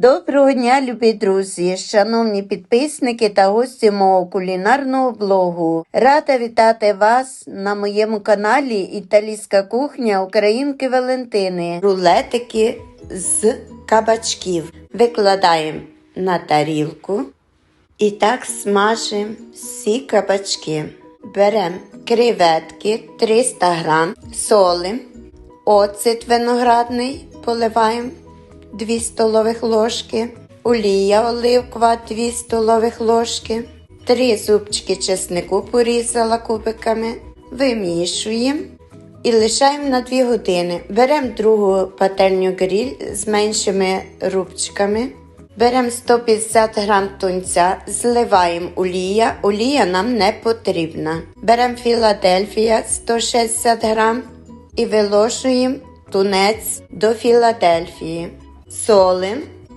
Доброго дня, любі друзі, шановні підписники та гості мого кулінарного блогу. Рада вітати вас на моєму каналі Італійська кухня Українки Валентини. Рулетики з кабачків. Викладаємо на тарілку і так смажимо всі кабачки. Беремо креветки 300 грам, солим, оцет виноградний поливаємо 2 столових ложки, олія оливкова 2 столових ложки, 3 зубчики чеснику порізала кубиками, вимішуємо і лишаємо на 2 години. Беремо другу пательню гриль з меншими рубчиками. Беремо 150 грам тунця, зливаємо олія. Олія нам не потрібна. Беремо Філадельфія 160 грам і виложуємо тунець до Філадельфії. Солим